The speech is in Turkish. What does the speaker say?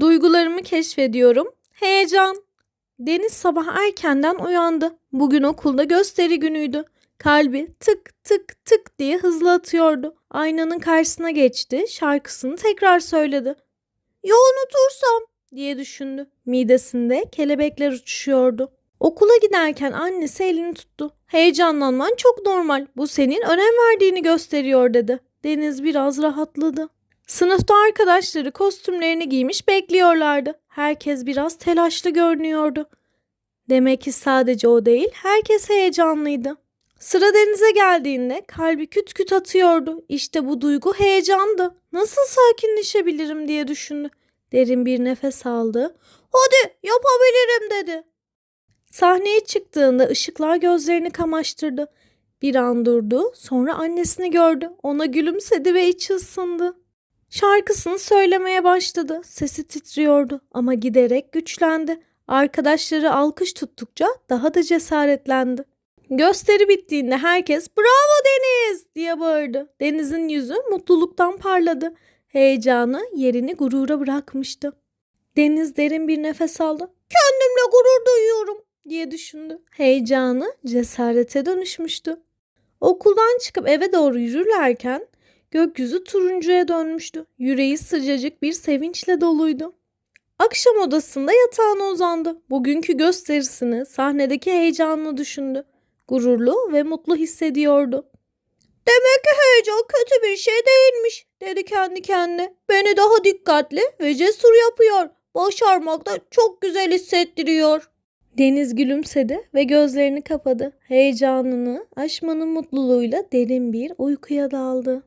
Duygularımı keşfediyorum. Heyecan. Deniz sabah erkenden uyandı. Bugün okulda gösteri günüydü. Kalbi tık tık tık diye hızlı atıyordu. Aynanın karşısına geçti, şarkısını tekrar söyledi. Ya unutursam diye düşündü. Midesinde kelebekler uçuşuyordu. Okula giderken annesi elini tuttu. Heyecanlanman çok normal. Bu senin önem verdiğini gösteriyor dedi. Deniz biraz rahatladı. Sınıfta arkadaşları kostümlerini giymiş bekliyorlardı. Herkes biraz telaşlı görünüyordu. Demek ki sadece o değil, herkes heyecanlıydı. Sıra denize geldiğinde kalbi küt küt atıyordu. İşte bu duygu heyecandı. Nasıl sakinleşebilirim diye düşündü. Derin bir nefes aldı. Hadi yapabilirim dedi. Sahneye çıktığında ışıklar gözlerini kamaştırdı. Bir an durdu, sonra annesini gördü. Ona gülümsedi ve içi ısındı. Şarkısını söylemeye başladı. Sesi titriyordu ama giderek güçlendi. Arkadaşları alkış tuttukça daha da cesaretlendi. Gösteri bittiğinde herkes "Bravo Deniz!" diye bağırdı. Deniz'in yüzü mutluluktan parladı. Heyecanı yerini gurura bırakmıştı. Deniz derin bir nefes aldı. "Kendimle gurur duyuyorum." diye düşündü. Heyecanı cesarete dönüşmüştü. Okuldan çıkıp eve doğru yürürlerken gökyüzü turuncuya dönmüştü. Yüreği sıcacık bir sevinçle doluydu. Akşam odasında yatağına uzandı. Bugünkü gösterisini, sahnedeki heyecanını düşündü. Gururlu ve mutlu hissediyordu. Demek ki heyecan kötü bir şey değilmiş, dedi kendi kendine. Beni daha dikkatli ve cesur yapıyor. Başarmak da çok güzel hissettiriyor. Deniz gülümsedi ve gözlerini kapadı. Heyecanını aşmanın mutluluğuyla derin bir uykuya daldı.